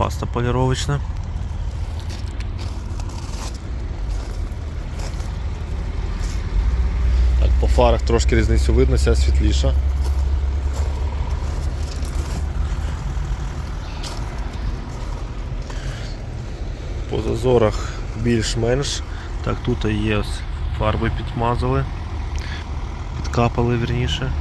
паста поліровочна. Так, по фарах трошки різницю видно, ця світліша. По зазорах більш-менш. Так, тут є ось фарби підмазали, підкапали вірніше.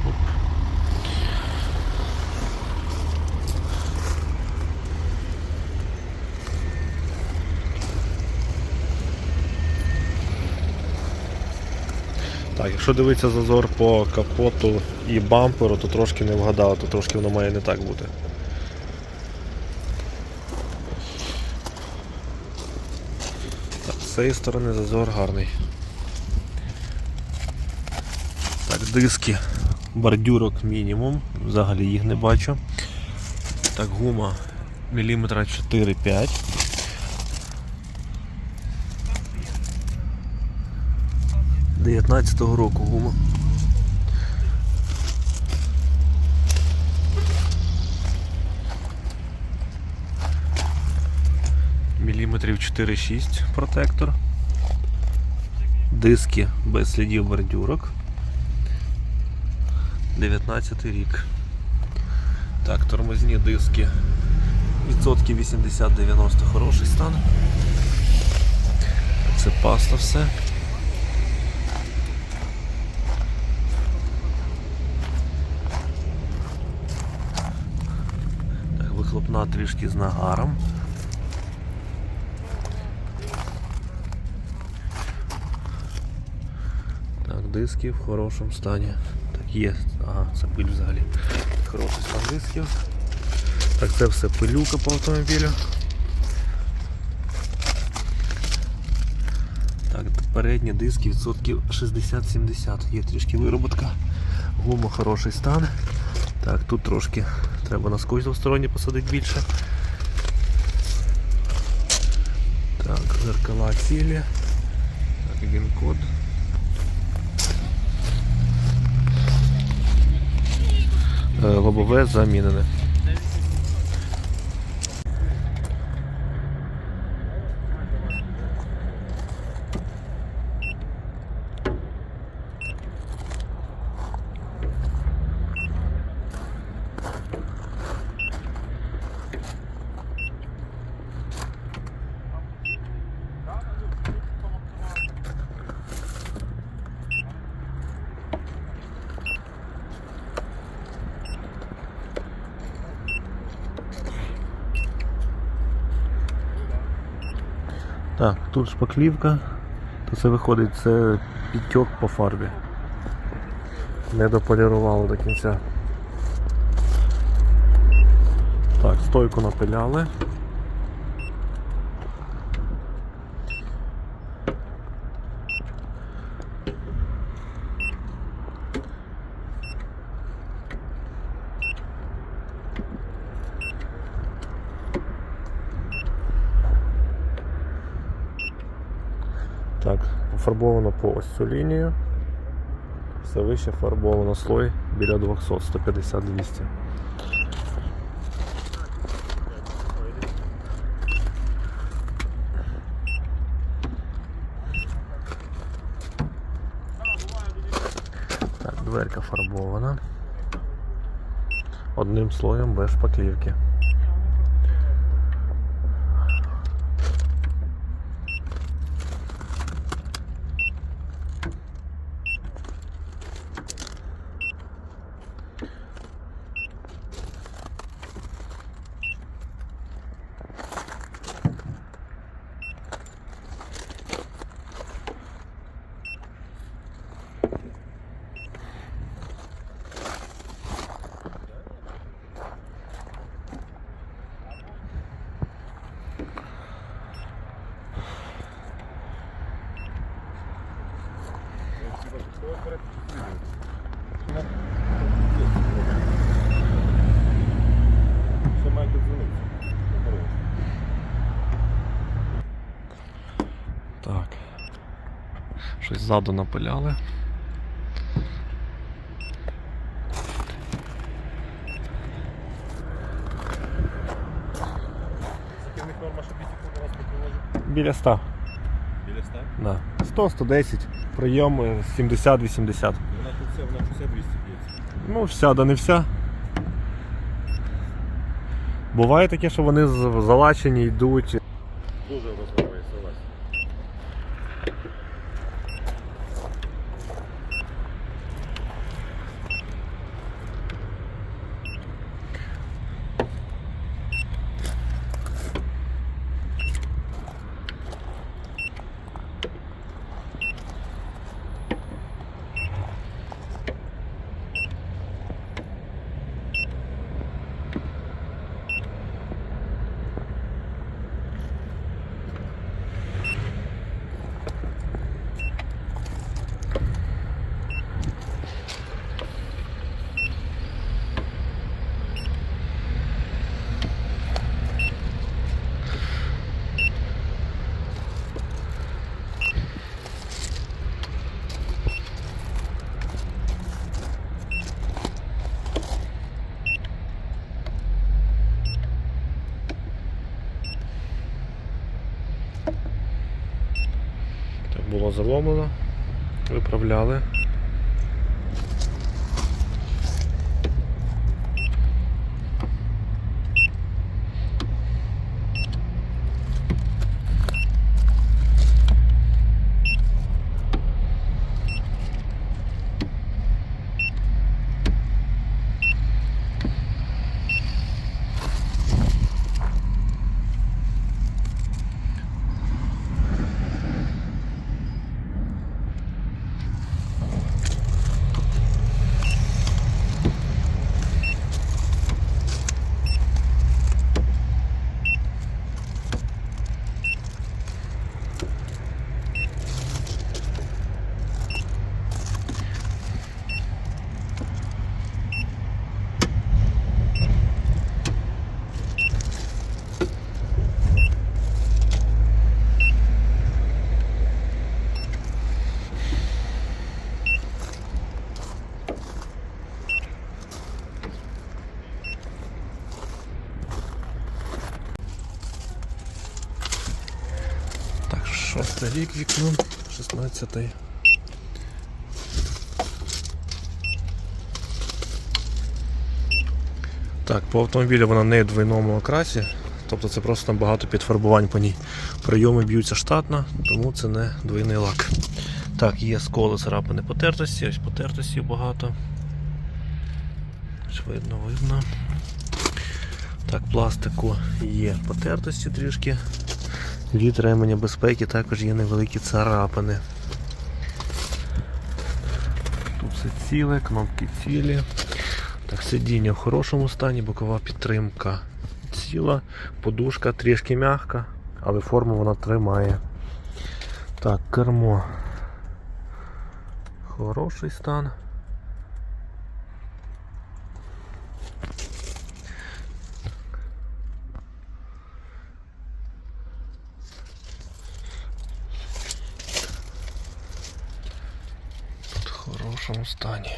Так, якщо дивитися зазор по капоту і бамперу, то трошки не вгадали, то трошки воно має не так бути. Так, з цієї сторони зазор гарний. Так, диски бордюрок мінімум, взагалі їх не бачу. Так, гума міліметра 4-5. Дев'ятнадцятого року гума. Міліметрів 4-6 протектор. Диски без слідів бордюрок. 19 рік. Так, тормозні диски. Відсотки 80-90 хороший стан. Це паста все. Так, вихлопна трішки з нагаром. Так, диски в хорошому стані. Так, є. Ага, це пиль взагалі. Хороший стан дисків. Так, це все пилюка по автомобілю. Так, передні диски відсотків 60-70. Є трішки вироботка. Гума хороший стан. Так, тут трошки треба на скотч двосторонній посадити більше. Так, зеркала цілі. Так, він код. Е, Лобове замінене. Так, тут шпаклівка, то це виходить, це підтьок по фарбі. Не дополірувало до кінця. Так, стойку напиляли. Так, пофарбовано по ось цю лінію. Все вище фарбовано слой біля 200, 150-200. Так, дверка фарбована. Одним слоєм без шпаклівки. Так. Щось ззаду напиляли. Біля 100. Біля 100? Да. 100-110. Прийом е, 70-80. Вона тут вся, вона тут вся 200 б'ється. Ну, вся, да не вся. Буває таке, що вони залачені йдуть. Дуже розмовляє, согласен. Так було. Виправляли. Так, рік вікно, 16-й. Так, по автомобілю вона не в двойному окрасі, тобто це просто там багато підфарбувань по ній. Прийоми б'ються штатно, тому це не двойний лак. Так, є сколи царапини потертості, ось потертості багато. Ось Видно, видно. Так, пластику є потертості трішки. Від ременя безпеки також є невеликі царапини. Тут все ціле, кнопки цілі. Так, сидіння в хорошому стані, бокова підтримка ціла, подушка трішки м'яка, але форму вона тримає. Так, кермо. Хороший стан. Тут в хорошому стані.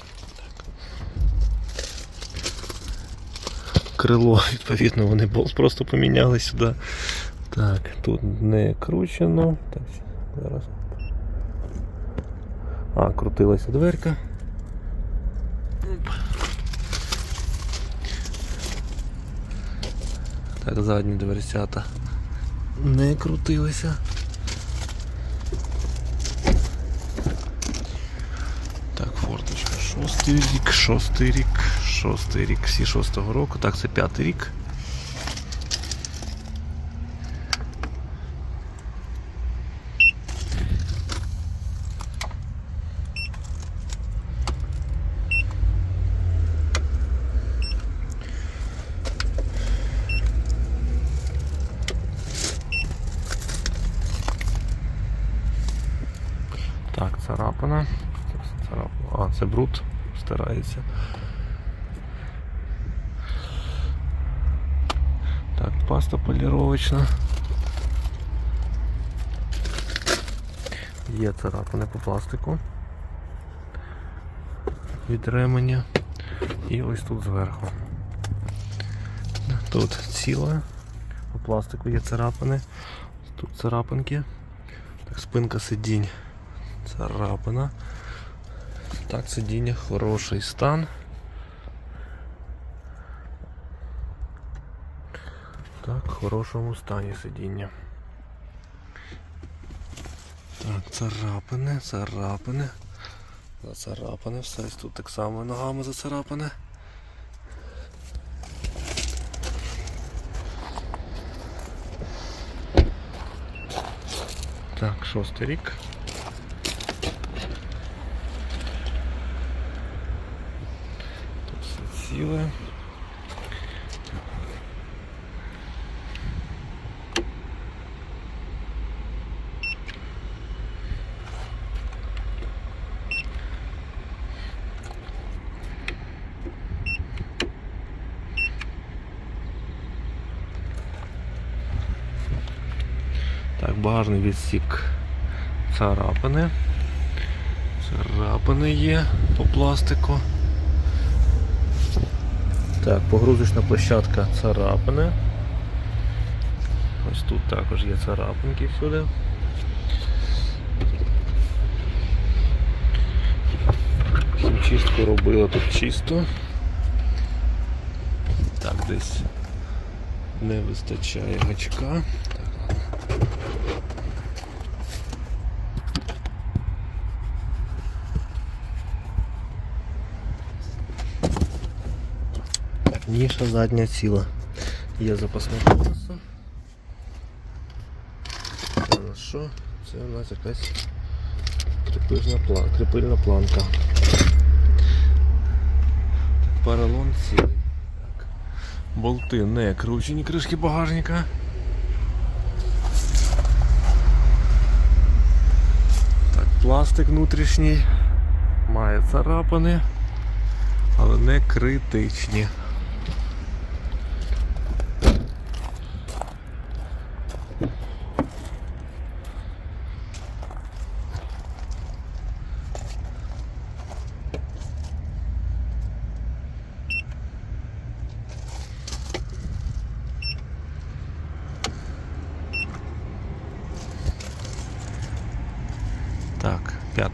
Крило, відповідно, вони просто поміняли сюди. Так, тут не кручено. Так, зараз. А, крутилася дверка. Так, задні дверцята не крутилися. Так, форточка. Шостий рік, шостий рік, шостий рік, всі шостого року. Так, це п'ятий рік. Так, царапина. Це все царапина. А, це бруд стирається. Так, паста поліровочна. Є царапини по пластику. Від. І ось тут зверху. Тут ціле. По пластику є царапини. Тут царапинки. Так, спинка сидінь. Царапина. Так, сидіння, хороший стан. Так, в хорошому стані сидіння. Так, царапини, царапини. Зацарапане, все і тут так само ногами зацарапане. Так, шостий рік. Тут все ціле. Так, багажний відсік царапини. Царапини є по пластику. Так, погрузочна площадка царапини. Ось тут також є царапинки всюди. Хімчистку робила тут чисто. Так, десь не вистачає гачка. Так, ніша задня ціла. Є запасне колесо. Це у нас що? Це у нас якась крепильна планка. Так, Поролон цілий. Так. Болти не кручені кришки багажника. Так, пластик внутрішній. Має царапини, але не критичні.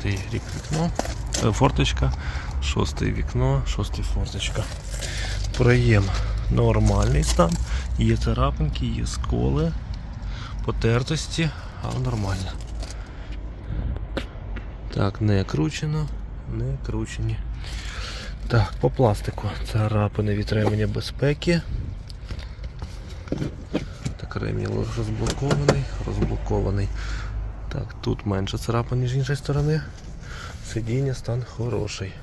Рік вікно, е, форточка, шостий вікно, шостий форточка. Проєм нормальний стан. Є царапинки, є сколи, потертості, але нормально. Так, не кручено, не кручені. Так, по пластику царапини від ременя безпеки. Так, ремінь розблокований, розблокований. Так, тут менше царапин, ніж з іншої сторони. Сидіння стан хороший.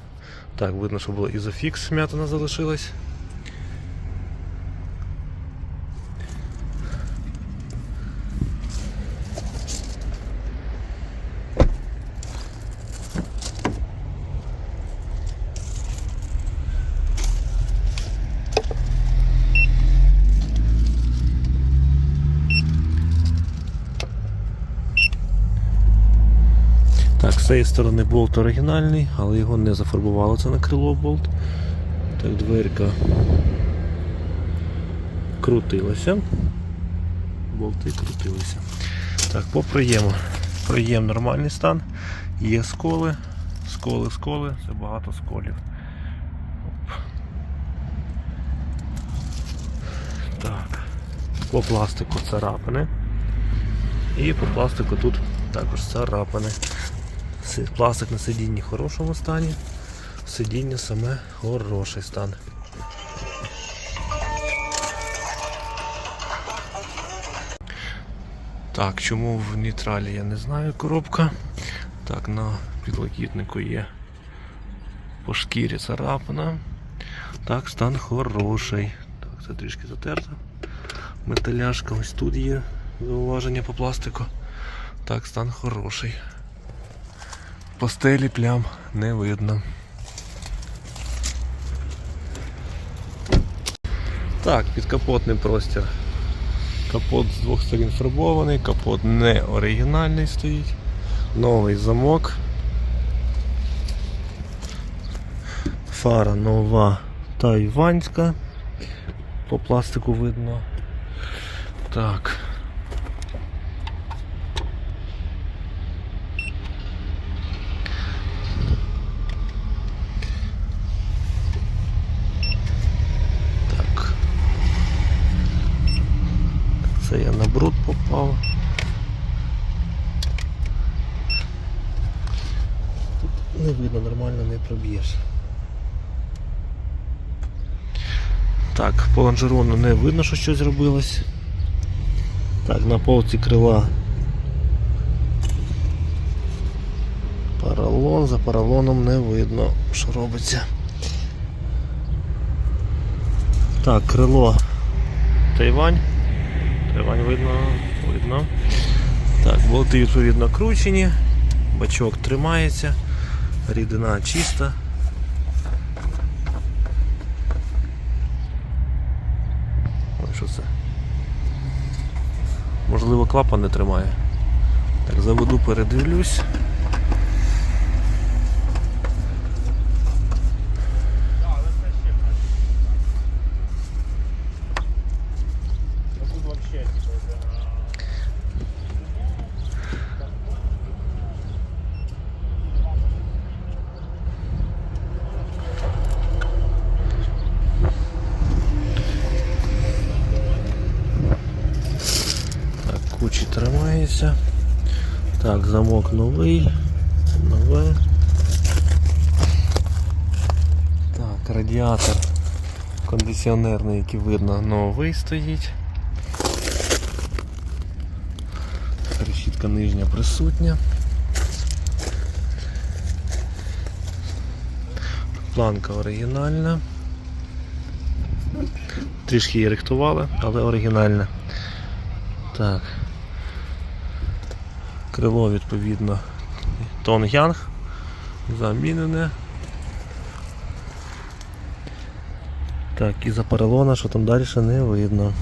Так, видно, що було ізофікс м'ятина залишилась. Так, з цієї сторони болт оригінальний, але його не зафарбувало це на крило болт. Так, дверка крутилася. Болти крутилися. Так, по приєму. Приєм нормальний стан. Є сколи, сколи, сколи, це багато сколів. Так. По пластику царапини. І по пластику тут також царапини. Пластик на сидінні в хорошому стані. Сидіння саме хороший стан. Так, чому в нейтралі я не знаю коробка. Так, на підлокітнику є по шкірі царапина. Так, стан хороший. Так, це трішки затерто. Металяшка ось тут є зауваження по пластику. Так, стан хороший. По стелі плям не видно. Так, підкапотний простір. Капот з двох сторін фарбований, капот не оригінальний стоїть. Новий замок. Фара нова тайванська. По пластику видно. Так. Переб'єш. Так, по лонжерону не видно, що щось робилось. Так, на полці крила Паралон, за паралоном не видно, що робиться. Так, крило Тайвань. Тайвань видно, видно. Так, болти відповідно кручені, бачок тримається, рідина чиста. Ой, що це? Можливо, клапан не тримає. Так, заведу, передивлюсь. Так, кучі тримається. Так, замок новий. Нове. Так, радіатор кондиціонерний, який видно, новий стоїть. Решітка нижня присутня. Планка оригінальна. Трішки її рихтували, але оригінальна. Так. Крило відповідно Тонг-Янг. Замінене. Так, і за поролона, що там далі не видно.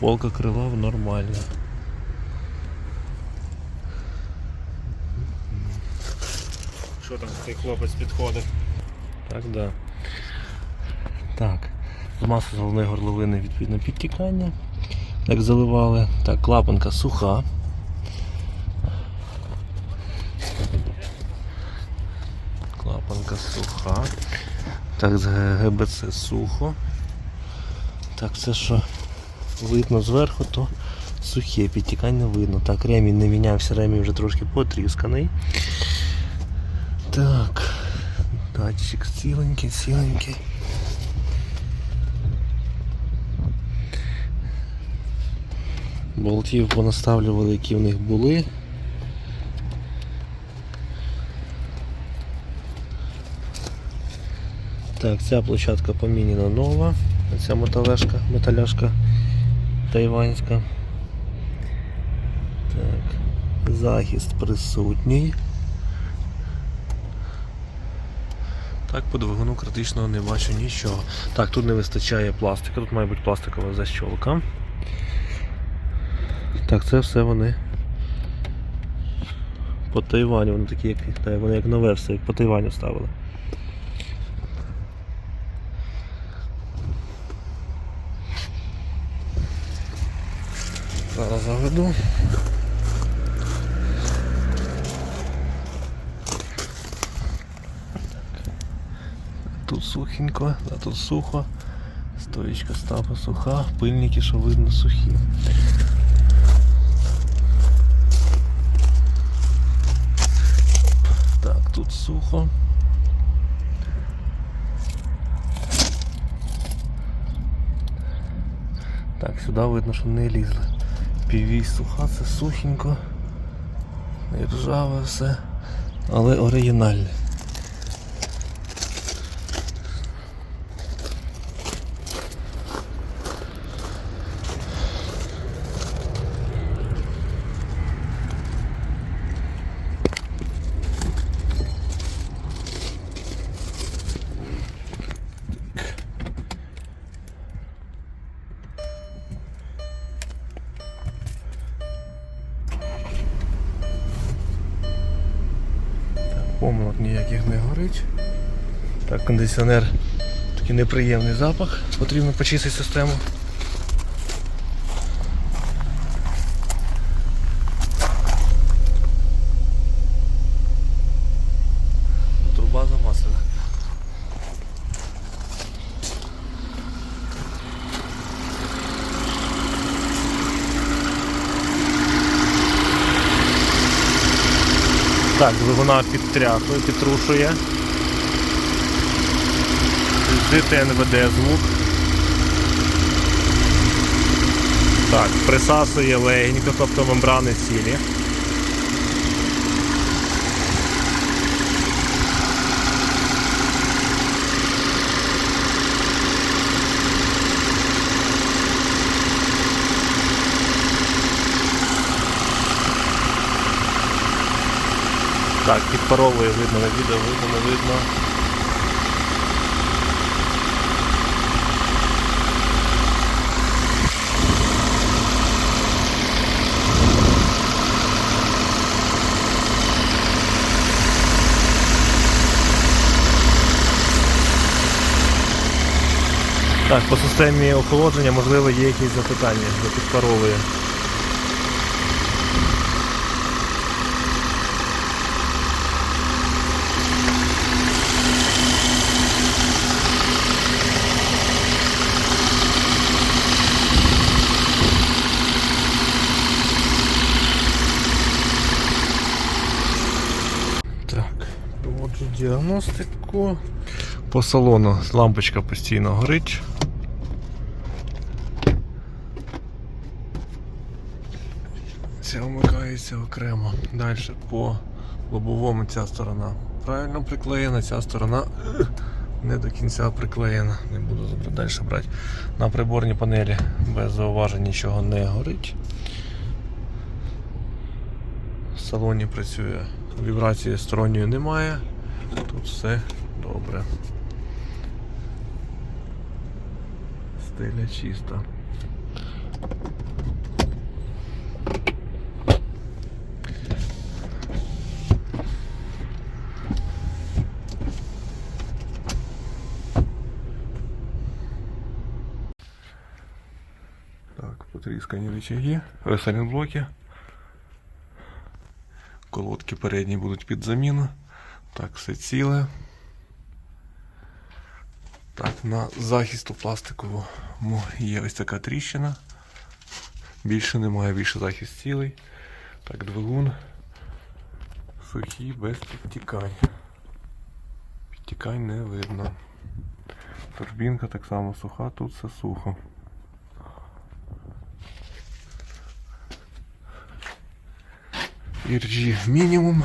Полка крила нормальна. Що там цей хлопець підходить? Так, да. Так. Маса головної горловини відповідно підтікання. Як заливали. Так, клапанка суха. Клапанка суха. Так, з ГБЦ сухо. Так, це що видно зверху, то сухе, підтікань не видно. Так, ремінь не мінявся, ремінь вже трошки потрісканий. Так. Датчик ціленький, ціленький. Болтів понаставлювали, які в них були. Так, ця площадка поміняна нова. Ця металешка, металяшка тайванська. Так, захист присутній. Так, по двигуну критичного не бачу нічого. Так, тут не вистачає пластика, тут має бути пластикова защолка. Так, це все вони по Тайваню, вони такі, як, вони як нове все, як по Тайваню ставили. Зараз заведу. Тут сухенько, а тут сухо. Стоїчка стапа суха, пильники, що видно, сухі. Так, тут сухо. Так, сюди видно, що не лізли. Півісь суха, це сухенько. І ржаве все. Але оригінальне. Кондиціонер такий неприємний запах, потрібно почистити систему. Труба замаслена. Так, двигуна підтряхує, підтрушує. ДТНВД звук. Так, присасує легенько, тобто мембрани цілі. Так, підпаровує видно на відео, видно, не видно. Так, по системі охолодження, можливо, є якісь запитання, бо підпаровує. Так, діагностику. По салону лампочка постійно горить. Ця вмикається окремо. Далі по лобовому ця сторона правильно приклеєна, ця сторона не до кінця приклеєна. Не буду далі брати. На приборній панелі без зауважень нічого не горить. В салоні працює, вібрації сторонньої немає. Тут все добре. Стеля чиста. Потріскані рычаги, ресалінблоки. Колодки передні будуть під заміну. Так, все ціле. Так, на захисту пластиковому є ось така тріщина. Більше немає, більше захист цілий. Так, двигун. Сухий, без підтікань. Підтікань не видно. Турбінка так само суха, тут все сухо. Іржі мінімум.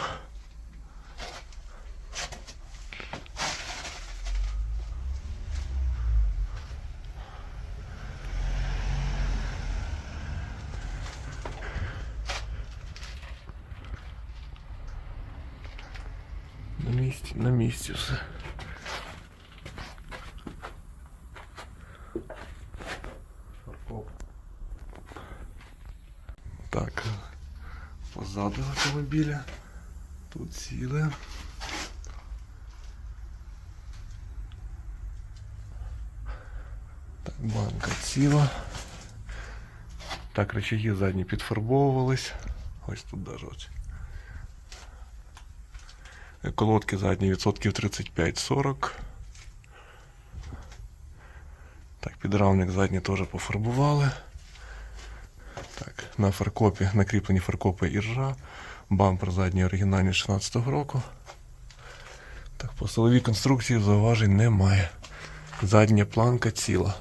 На місці, на місці все. Так, позаду автомобіля. Тут ціле. Так, банка. Так, рычаги задні підфарбовувались. Ось тут даже ось. Колодки задні відсотків 35-40. Так, підрамник задній теж пофарбували. Так, на фаркопі, накріплені фаркопи іржа. Бампер задній оригінальний 16-го року. Так, по силовій конструкції зауважень немає. Задня планка ціла.